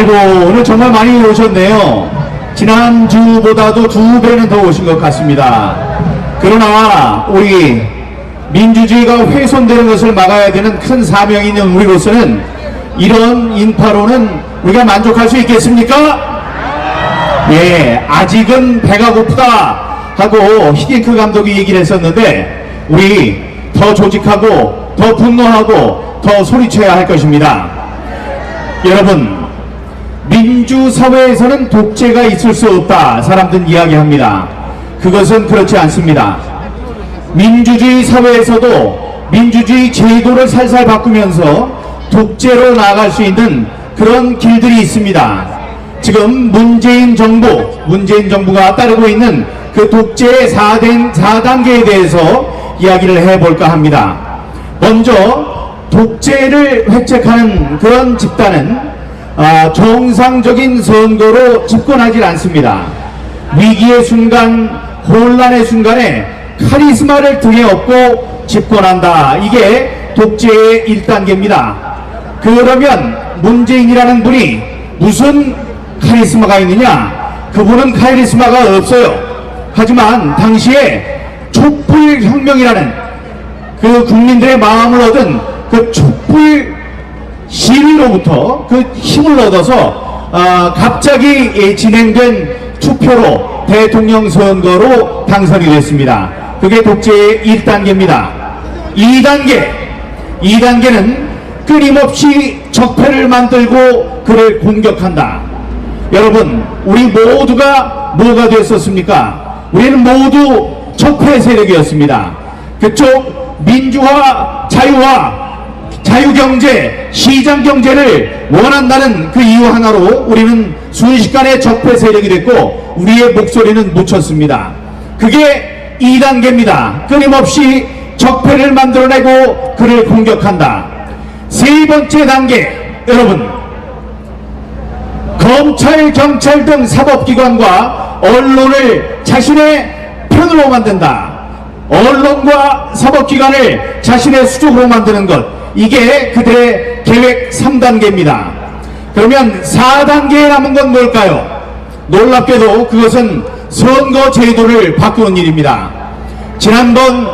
아이고 오늘 정말 많이 오셨네요. 지난주보다도 두 배는 더 오신 것 같습니다. 그러나 우리 민주주의가 훼손되는 것을 막아야 되는 큰 사명이 있는 우리로서는 이런 인파로는 우리가 만족할 수 있겠습니까? 예, 아직은 배가 고프다 하고 히딩크 감독이 얘기를 했었는데 우리 더 조직하고 더 분노하고 더 소리쳐야 할 것입니다. 여러분, 민주사회에서는 독재가 있을 수 없다. 사람들은 이야기합니다. 그것은 그렇지 않습니다. 민주주의 사회에서도 민주주의 제도를 살살 바꾸면서 독재로 나아갈 수 있는 그런 길들이 있습니다. 지금 문재인 정부, 문재인 정부가 따르고 있는 그 독재의 4단, 4단계에 대해서 이야기를 해볼까 합니다. 먼저 독재를 획책하는 그런 집단은 아, 정상적인 선거로 집권하지 않습니다. 위기의 순간, 혼란의 순간에 카리스마를 등에 업고 집권한다. 이게 독재의 1단계입니다. 그러면 문재인이라는 분이 무슨 카리스마가 있느냐? 그분은 카리스마가 없어요. 하지만 당시에 촛불혁명이라는 그 국민들의 마음을 얻은 그 촛불 시위로부터 그 힘을 얻어서 아, 갑자기 예, 진행된 투표로 대통령 선거로 당선이 됐습니다. 그게 독재의 1단계입니다. 2단계, 2단계는 끊임없이 적폐를 만들고 그를 공격한다. 여러분, 우리 모두가 뭐가 됐었습니까? 우리는 모두 적폐 세력이었습니다. 그쪽 민주화, 자유화, 자유경제, 시장경제를 원한다는 그 이유 하나로 우리는 순식간에 적폐 세력이 됐고 우리의 목소리는 묻혔습니다. 그게 2단계입니다. 끊임없이 적폐를 만들어내고 그를 공격한다. 세 번째 단계, 여러분. 검찰, 경찰 등 사법기관과 언론을 자신의 편으로 만든다. 언론과 사법기관을 자신의 수족으로 만드는 것. 이게 그들의 계획 3단계입니다. 그러면 4단계에 남은 건 뭘까요? 놀랍게도 그것은 선거 제도를 바꾸는 일입니다. 지난번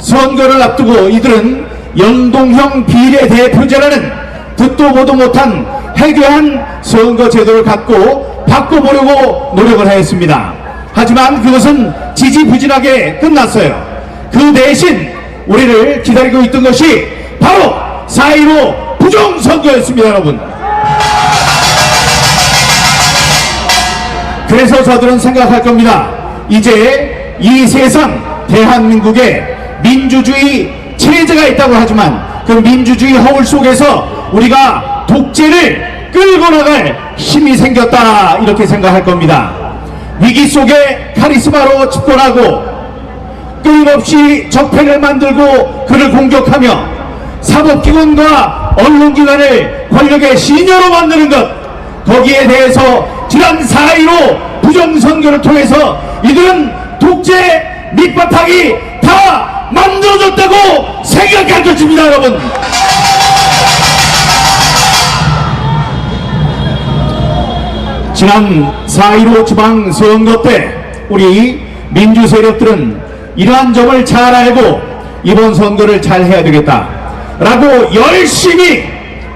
선거를 앞두고 이들은 연동형 비례대표제라는 듣도 보도 못한 해괴한 선거 제도를 갖고 바꿔보려고 노력을 했습니다. 하지만 그것은 지지부진하게 끝났어요. 그 대신 우리를 기다리고 있던 것이 바로 4.15 부정선거였습니다, 여러분. 그래서 저들은 생각할 겁니다. 이제 이 세상 대한민국에 민주주의 체제가 있다고 하지만 그 민주주의 허울 속에서 우리가 독재를 끌고 나갈 힘이 생겼다 이렇게 생각할 겁니다. 위기 속에 카리스마로 집권하고 끊임없이 적폐를 만들고 그를 공격하며 사법기관과 언론기관을 권력의 시녀로 만드는 것 거기에 대해서 지난 4.15 부정선거를 통해서 이들은 독재 밑바탕이 다 만들어졌다고 생각할 것입니다 여러분. 지난 4.15 지방선거 때 우리 민주 세력들은 이러한 점을 잘 알고 이번 선거를 잘 해야 되겠다 라고 열심히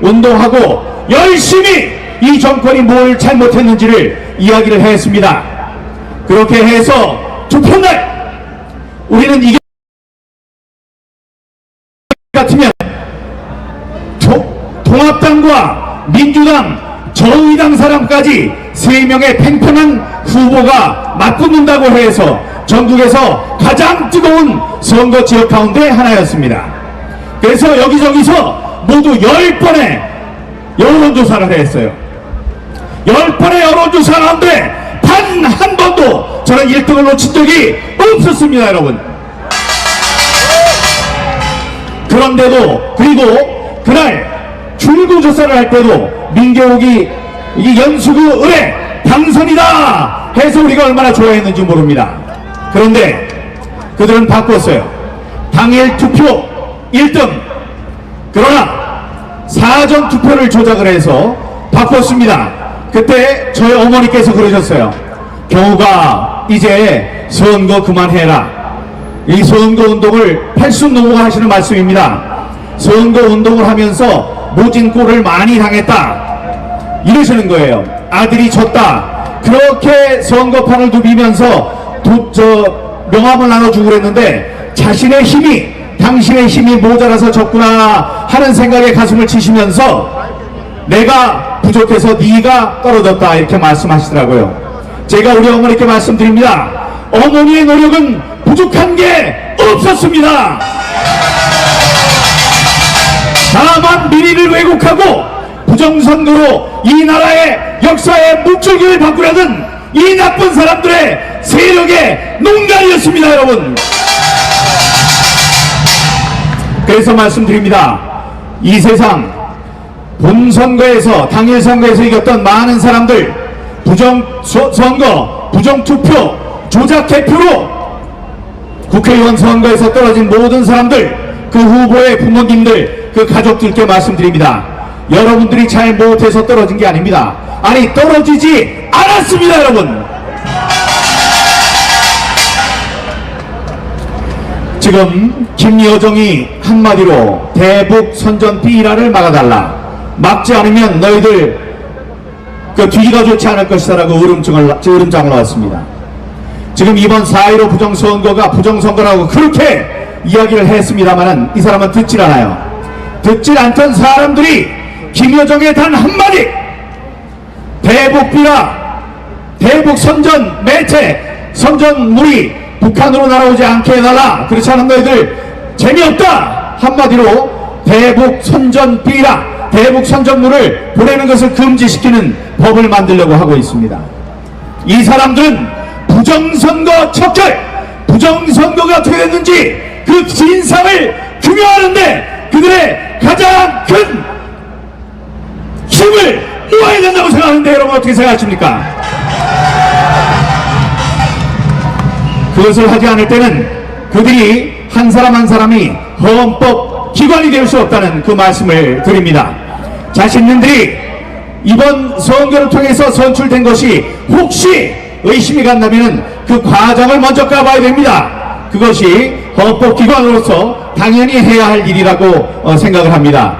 운동하고 열심히 이 정권이 뭘 잘못했는지를 이야기를 했습니다. 그렇게 해서 투표날 우리는 이게 같으면 도- 통합당과 민주당, 정의당 사람까지 세 명의 팽팽한 후보가 맞붙는다고 해서 전국에서 가장 뜨거운 선거 지역 가운데 하나였습니다. 그래서 여기저기서 모두 열번의 여론조사를 했어요. 열번의 여론조사 가운데 단 한 번도 저는 1등을 놓친 적이 없었습니다, 여러분. 그런데도, 그리고 그날 출구조사를 할 때도 민경욱이 이 연수구 의회 당선이다 해서 우리가 얼마나 좋아했는지 모릅니다. 그런데 그들은 바꿨어요. 당일 투표 1등. 그러나 사전 투표를 조작을 해서 바꿨습니다. 그때 저희 어머니께서 그러셨어요. 경우가 이제 선거 그만해라. 이 선거 운동을 팔순노무가 하시는 말씀입니다. 선거 운동을 하면서 모진 꼴을 많이 당했다. 이러시는 거예요. 아들이 졌다. 그렇게 선거판을 누비면서 도, 저, 명함을 나눠주고 그랬는데 자신의 힘이 당신의 힘이 모자라서 졌구나 하는 생각에 가슴을 치시면서 내가 부족해서 네가 떨어졌다 이렇게 말씀하시더라고요. 제가 우리 어머니께 말씀드립니다. 어머니의 노력은 부족한 게 없었습니다. 다만 민의를 왜곡하고 부정선거로 이 나라의 역사의 물줄기를 바꾸려는 이 나쁜 사람들의 세력의 농간이었습니다 여러분 그래서 말씀드립니다 이 세상 본선거에서 당일 선거에서 이겼던 많은 사람들 부정 서- 선거 부정 투표 조작 개표로 국회의원 선거에서 떨어진 모든 사람들, 그 후보의 부모님들, 그 가족들께 말씀드립니다. 여러분들이 잘 못해서 떨어진 게 아닙니다. 아니, 떨어지지 않았습니다, 여러분! 지금 김여정이 한마디로 대북 선전 비라를 막아달라. 막지 않으면 너희들 그 뒤가 좋지 않을 것이다라고 으름장을, 으름장을 놨습니다. 지금 이번 4.15 부정선거가 부정선거라고 그렇게 이야기를 했습니다만은 이 사람은 듣질 않아요. 듣질 않던 사람들이 김여정의 단 한마디 대북 비라 대북 선전 매체 선전물이 북한으로 날아오지 않게 해달라. 그렇지 않은 너희들 재미없다. 한마디로 대북 선전 비라 대북 선전물을 보내는 것을 금지시키는 법을 만들려고 하고 있습니다. 이 사람들은 부정선거 척결 부정선거가 어떻게 됐는지 그 진상을 규명하는데 그들의 가장 큰 힘을 모아야 된다고 생각하는데 여러분 어떻게 생각하십니까? 그것을 하지 않을 때는 그들이 한 사람 한 사람이 헌법 기관이 될 수 없다는 그 말씀을 드립니다. 자신들이 이번 선거를 통해서 선출된 것이 혹시 의심이 간다면 그 과정을 먼저 까봐야 됩니다. 그것이 헌법 기관으로서 당연히 해야 할 일이라고 어, 생각을 합니다.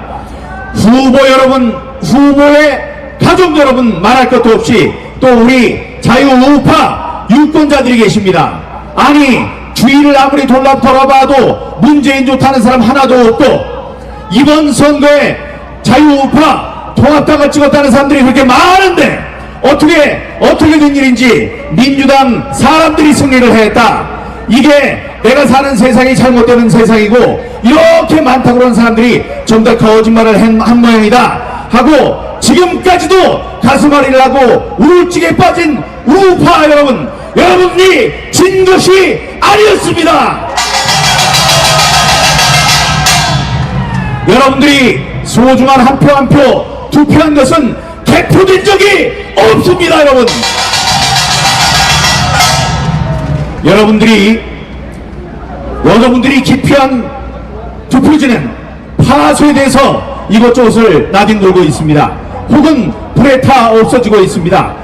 후보 여러분, 후보의 가족 여러분 말할 것도 없이 또 우리 자유우파 유권자들이 계십니다. 아니 주위를 아무리 돌아 돌아봐도 문재인 좋다는 사람 하나도 없고 이번 선거에 자유우파 통합당을 찍었다는 사람들이 그렇게 많은데 어떻게 어떻게 된 일인지 민주당 사람들이 승리를 했다. 이게 내가 사는 세상이 잘못되는 세상이고 이렇게 많다고 그러는 사람들이 전부 다 거짓말을 한, 한 모양이다 하고 지금까지도 가슴앓이를 하고 우울증에 빠진 우파 여러분 여러분이 진 것이 아니었습니다 여러분들이 소중한 한 표 한 표 투표한 것은 개표된 적이 없습니다 여러분 여러분들이 여러분들이 기피한 투표지는 파쇄돼서 이것저것을 나뒹굴고 있습니다. 혹은 불에 타 없어지고 있습니다.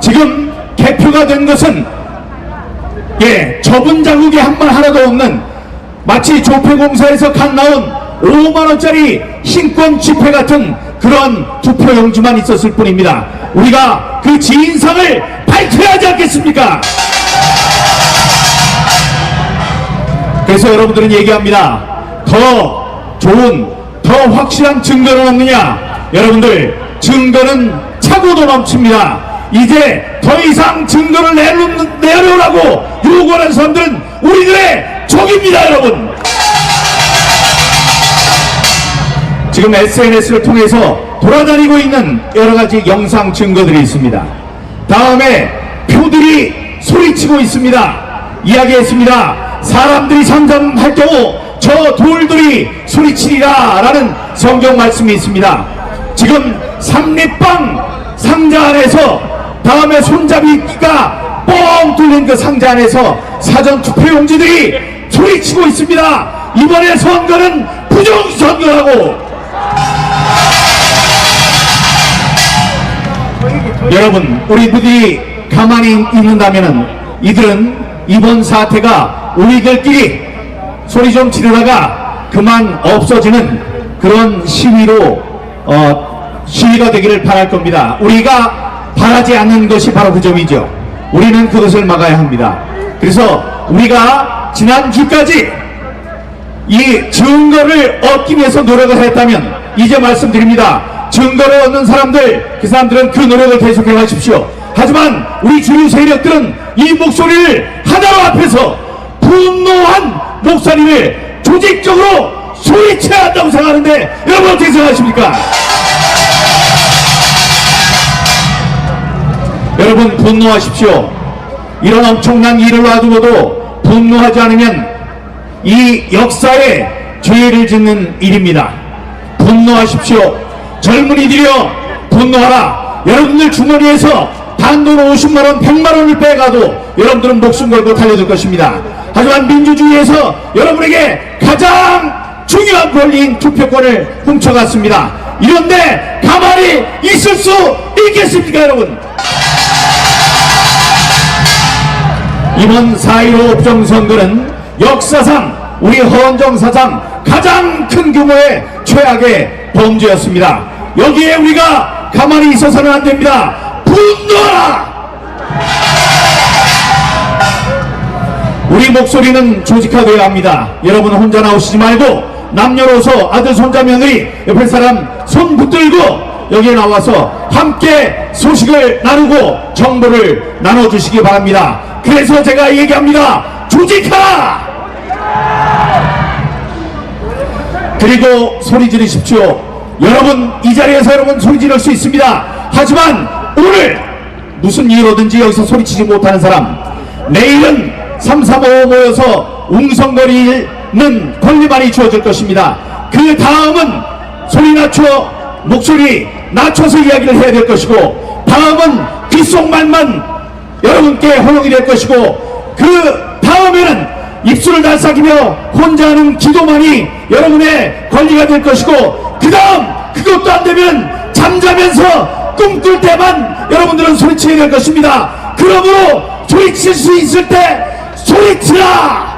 지금 개표가 된 것은 예 접은 자국이 한말 하나도 없는 마치 조폐공사에서 간 나온 5만 원짜리 신권 지폐 같은 그런 투표 용지만 있었을 뿐입니다. 우리가 그 진상을 밝혀야 하지 않겠습니까? 그래서 여러분들은 얘기합니다. 더 좋은, 더 확실한 증거는 없느냐? 여러분들, 증거는 차고도 넘칩니다. 이제 더 이상 증거를 내놓으라고 요구하는 사람들은 우리들의 적입니다, 여러분. 지금 SNS를 통해서 돌아다니고 있는 여러 가지 영상 증거들이 있습니다. 다음에 표들이 소리치고 있습니다. 이야기했습니다. 사람들이 상담할 경우 저 돌들이 소리치리라 라는 성경 말씀이 있습니다. 지금 삼립방 상자 안에서 다음에 손잡이가 뻥 뚫린 그 상자 안에서 사전 투표 용지들이 소리치고 있습니다. 이번에 선거는 부정선거라고 여러분, 우리들이 가만히 있는다면은 이들은 이번 사태가 우리들끼리 소리 좀 지르다가 그만 없어지는 그런 시위로 어, 시위가 되기를 바랄 겁니다. 우리가 바라지 않는 것이 바로 그 점이죠. 우리는 그것을 막아야 합니다. 그래서 우리가 지난주까지 이 증거를 얻기 위해서 노력을 했다면 이제 말씀드립니다. 증거를 얻는 사람들 그 사람들은 그 노력을 계속해 가십시오. 하지만 우리 주류 세력들은 이 목소리를 하나로 앞에서 분노한 목소리를 조직적으로 소리쳐야 한다고 생각하는데 여러분 어떻게 생각하십니까? 여러분 분노하십시오. 이런 엄청난 일을 놔두고도 분노하지 않으면 이 역사에 죄를 짓는 일입니다. 분노하십시오. 젊은이들이여 분노하라. 여러분들 주머니에서 단돈 50만원, 100만원을 빼가도 여러분들은 목숨 걸고 달려들 것입니다. 하지만 민주주의에서 여러분에게 가장 중요한 권리인 투표권을 훔쳐갔습니다. 이런데 가만히 있을 수 있겠습니까, 여러분? 이번 4.15 업정선거는 역사상 우리 헌정사상 가장 큰 규모의 최악의 범죄였습니다. 여기에 우리가 가만히 있어서는 안 됩니다. 분노하라! 우리 목소리는 조직화되어야 합니다. 여러분 혼자 나오시지 말고 남녀노소 아들 손자 며느리 옆에 사람 손 붙들고 여기에 나와서 함께 소식을 나누고 정보를 나눠주시기 바랍니다. 그래서 제가 얘기합니다. 조직하라! 그리고 소리 지르십시오. 여러분 이 자리에서 여러분 소리 지를 수 있습니다. 하지만 오늘 무슨 이유로든지 여기서 소리치지 못하는 사람 내일은 3, 3, 5 모여서 웅성거리는 권리만이 주어질 것입니다. 그 다음은 소리 낮춰 목소리 낮춰서 이야기를 해야 될 것이고 다음은 귓속말만 여러분께 허용이 될 것이고 그 다음에는 입술을 날삭이며 혼자 하는 기도만이 여러분의 권리가 될 것이고 그 다음 그것도 안 되면 잠자면서 꿈꿀 때만 여러분들은 소리치게 될 것입니다. 그러므로 소리칠 수 있을 때 소리치라!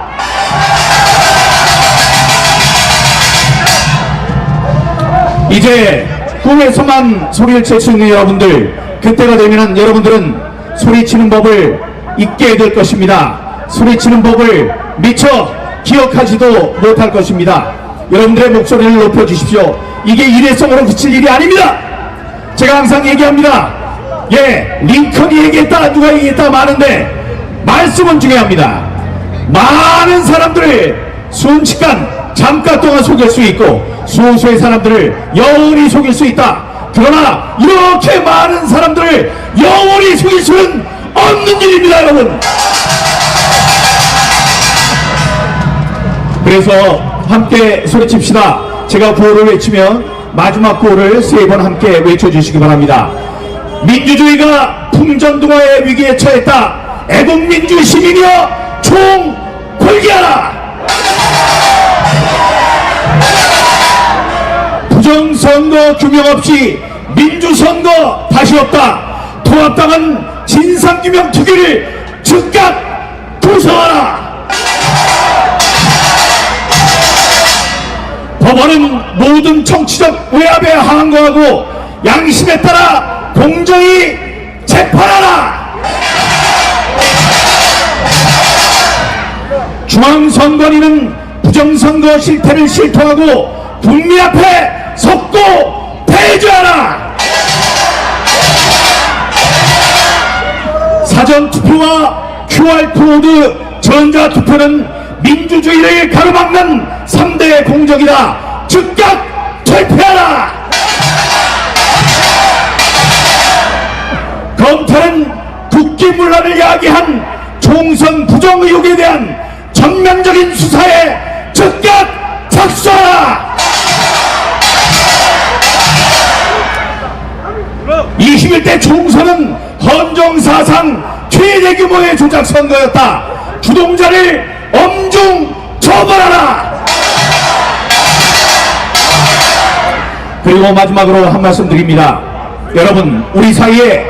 이제 꿈에서만 소리를 칠 수 있는 여러분들 그때가 되면 여러분들은 소리치는 법을 잊게 될 것입니다. 소리치는 법을 미처 기억하지도 못할 것입니다. 여러분들의 목소리를 높여주십시오. 이게 일회성으로 그칠 일이 아닙니다. 제가 항상 얘기합니다. 예, 링컨이 얘기했다, 누가 얘기했다 많은데 말씀은 중요합니다. 많은 사람들을 순식간 잠깐 동안 속일 수 있고 소수의 사람들을 영원히 속일 수 있다. 그러나 이렇게 많은 사람들을 영원히 속일 수는 없는 일입니다, 여러분. 그래서 함께 소리칩시다. 제가 구호를 외치면 마지막 구호를 세 번 함께 외쳐주시기 바랍니다. 민주주의가 풍전등화의 위기에 처했다. 애국민주 시민이여 총 골기하라. 선거 규명 없이 민주선거 다시 없다. 통합당은 진상규명 투기를 즉각 부서하라. 법원은 모든 정치적 외압에 항거하고 양심에 따라 공정히 재판하라. 중앙선관위는 부정선거 실태를 실토하고 국민 앞에 섰고 패주하라. 사전투표와 QR코드 전자투표는 민주주의를 가로막는 3대 공적이다. 즉각 철폐하라! 검찰은 국기문란을 야기한 총선 부정 의혹에 대한 전면적인 수사에 즉각 착수하라! 21대 총선은 헌정사상 최대 규모의 조작 선거였다. 주동자를 엄중 처벌하라. 그리고 마지막으로 한 말씀 드립니다. 여러분, 우리 사이에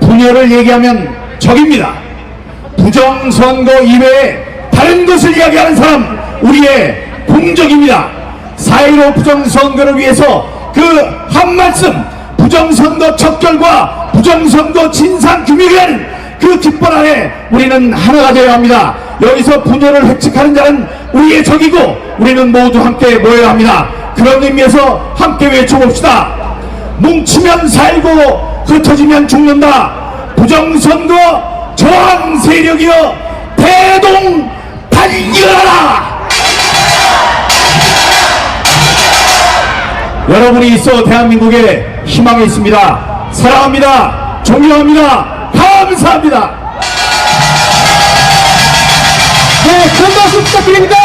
분열을 얘기하면 적입니다. 부정선거 이외에 다른 것을 이야기하는 사람 우리의 공적입니다. 4.15 부정선거를 위해서 그 한 말씀 부정선거 척결과 부정선거 진상규명이라는 그 깃발 아래 우리는 하나가 되어야 합니다. 여기서 분열을 획책하는 자는 우리의 적이고 우리는 모두 함께 모여야 합니다. 그런 의미에서 함께 외쳐봅시다. 뭉치면 살고 흩어지면 죽는다. 부정선거 저항 세력이여 대동 달려라. 여러분이 있어 대한민국에 희망이 있습니다. 사랑합니다. 존경합니다. 감사합니다. 네, 큰 박수 부탁드립니다.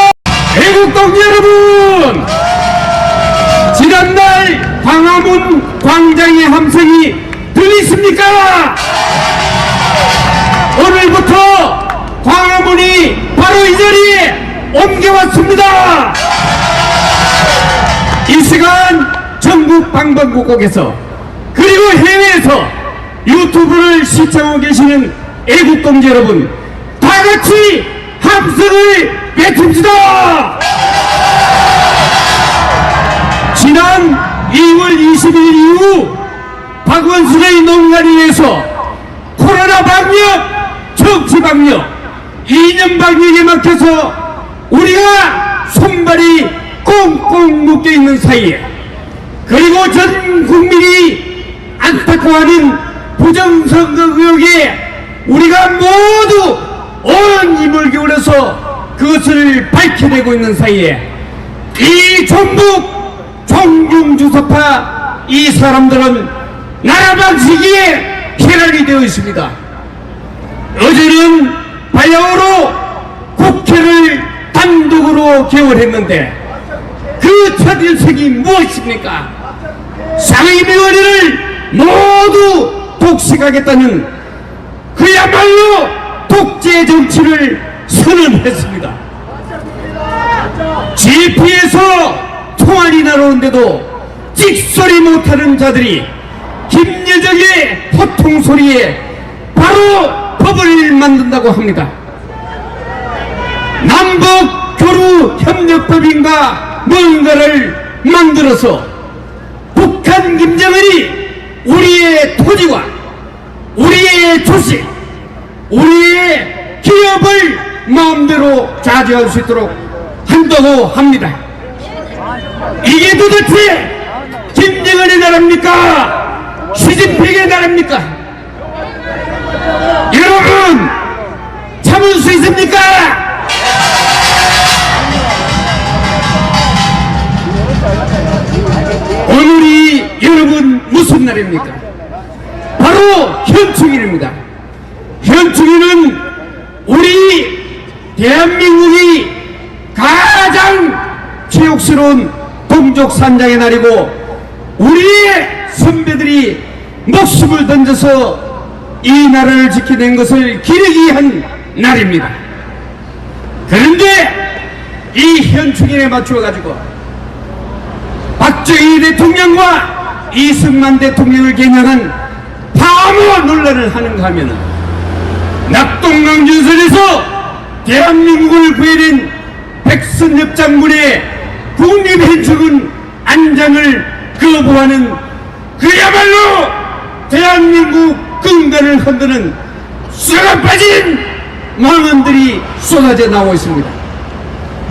애국동 여러분! 지난날 광화문 광장의 함성이 들리십니까? 오늘부터 광화문이 바로 이 자리에 옮겨왔습니다! 이 시간 전국 방방곡곡에서 그리고 해외에서 유튜브를 시청하고 계시는 애국동지 여러분 다 같이 함성을 외칩시다! 지난 2월 20일 이후 박원순의 농간위에서 코로나 방역, 정치 방역, 이념 방역에 막혀서 우리가 손발이 꽁꽁 묶여 있는 사이에 그리고 전 국민이 안타까워하는 부정선거 의혹에 우리가 모두 온 힘을 기울여서 그것을 밝혀내고 있는 사이에 이 전북 종중주석파 이 사람들은 나라 방식에 혈안이 되어 있습니다. 어제는 바야흐로 국회를 단독으로 개원했는데 그 첫 일색이 무엇입니까? 상임위원회를 모두 독식하겠다는 그야말로 독재 정치를 선언했습니다. GP에서 통안이 나오는데도 찍소리 못하는 자들이 김여정의 호통 소리에 바로 법을 만든다고 합니다. 남북 교류 협력법인가 뭔가를 만들어서 북한 김정은이 우리의 토지와 우리의 주식, 우리의 기업을 마음대로 자제할 수 있도록 한다고 합니다. 이게 도대체 김정은의 나라입니까? 시진핑의 나라입니까? 여러분 참을 수 있습니까? 오늘이 여러분 무슨 날입니까? 바로 현충일입니다. 현충일은 우리 대한민국이 가장 치욕스러운 동족 산장의 날이고 우리의 선배들이 목숨을 던져서 이 나라를 지켜낸 것을 기리기 위한 날입니다. 그런데 이 현충일에 맞추어 가지고 박정희 대통령과 이승만 대통령을 겨냥한 파묘 논란을 하는가 하면은 낙동강 전선에서 대한민국을 구해낸 백선엽 장군의 국립현충은 안장을 거부하는 그야말로 대한민국 근간을 흔드는 쇠가 빠진 망언들이 쏟아져 나오고 있습니다.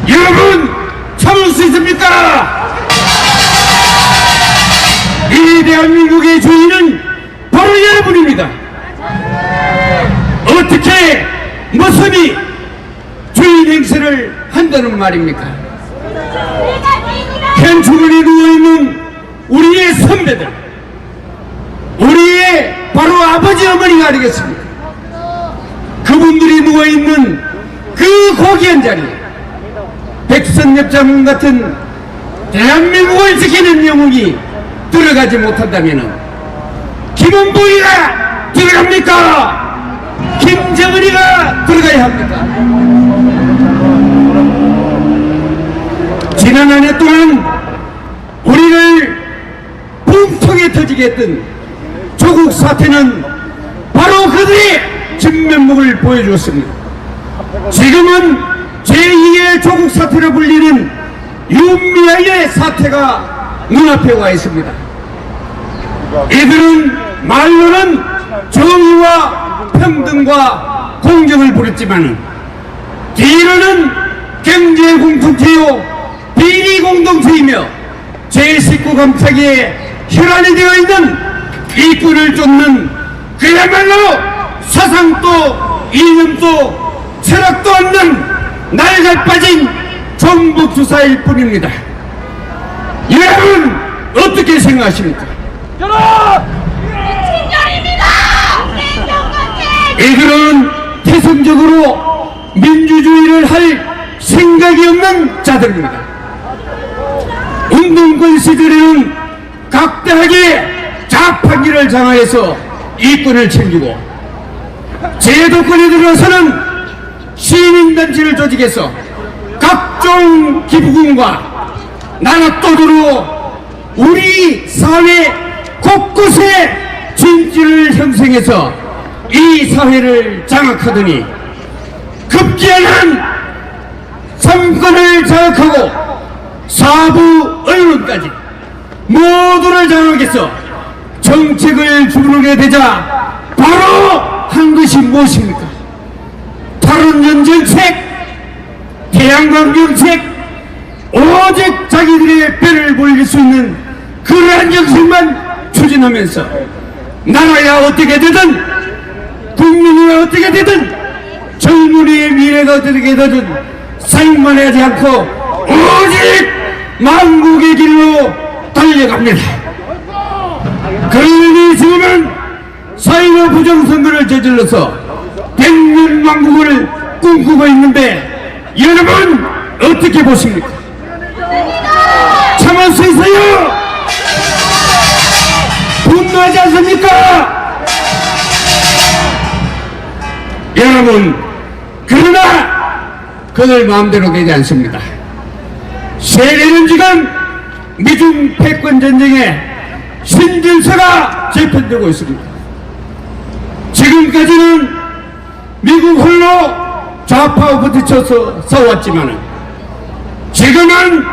여러분 참을 수 있습니까? 이 대한민국의 주인은 바로 여러분입니다. 어떻게 무슨이 주인 행세를 한다는 말입니까? 현충원에 누워있는 우리의 선배들 우리의 바로 아버지 어머니가 아니겠습니까? 그분들이 누워있는 그 고귀한 자리 백선엽 장군 같은 대한민국을 지키는 영웅이 들어가지 못한다면 김원봉이가 들어갑니까? 김정은이가 들어가야 합니까? 지난 한 해 동안 우리를 붕통에 터지게 했던 조국 사태는 바로 그들이 진면목을 보여주었습니다. 지금은 제2의 조국 사태로 불리는 윤미향의 사태가 눈앞에 와 있습니다. 이들은 말로는 정의와 평등과 공정을 부렸지만 뒤로는 경제 공동체요 비리 공동체이며 제19 감사기에 혈안이 되어 있는 이권을 쫓는 그야말로 사상도 이념도 철학도 없는 날갈 빠진 정복주사일 뿐입니다. 여러분 어떻게 생각하십니까? 진정입니다! 행정관님! 이들은 태생적으로 민주주의를 할 생각이 없는 자들입니다. 운동권 시절에는 각대하게 자판기를 장악해서 이권을 챙기고 제도권에 들어서는 시민단체를 조직해서 각종 기부금과 나눠또으로 우리 사회 곳곳에 진지를 형성해서 이 사회를 장악하더니 급기야는 삼권을 장악하고 사부 언론까지 모두를 장악해서 정책을 주르게 되자 바로 한 것이 무엇입니까? 탈원전 정책, 태양광 정책, 오직 자기들의 뼈를 벌릴 수 있는 그러한 정책만 추진하면서 나라야 어떻게 되든 국민이 어떻게 되든 젊은이의 미래가 어떻게 되든 생만 하지 않고 오직 망국의 길로 달려갑니다. 그러니 지금은 사회와 부정선거를 저질러서 백년왕국을 꿈꾸고 있는데 여러분 어떻게 보십니까? 여러분 그러나 그들 마음대로 되지 않습니다. 세계는 지금 미중 패권 전쟁에 신질서가 재편되고 있습니다. 지금까지는 미국 홀로 좌파와 부딪혀서 싸웠지만은 지금은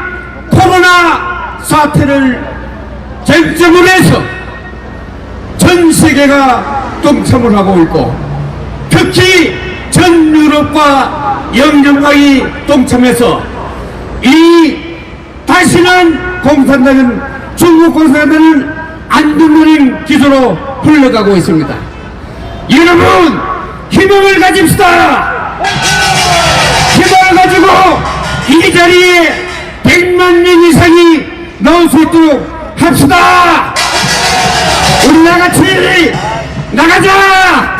코로나 사태를 쟁점으로 해서 전 세계가 동참을 하고 있고 특히 전 유럽과 영연방이 동참해서 이 다시는 공산당은 중국 공산당은 안중근인 기조로 흘러가고 있습니다. 여러분 희망을 가집시다. 희망을 가지고 이 자리에 100만 명 이상이 나올 수 있도록 합시다. 우리 나같이 나가자.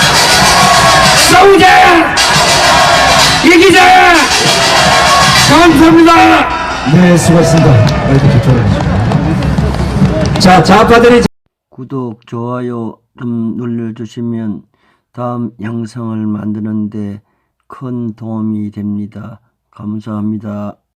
싸우자. 이기자. 감사합니다. 네, 수고하셨습니다. 자, 좌파들이 구독, 좋아요 좀 눌러주시면 다음 영상을 만드는데 큰 도움이 됩니다. 감사합니다.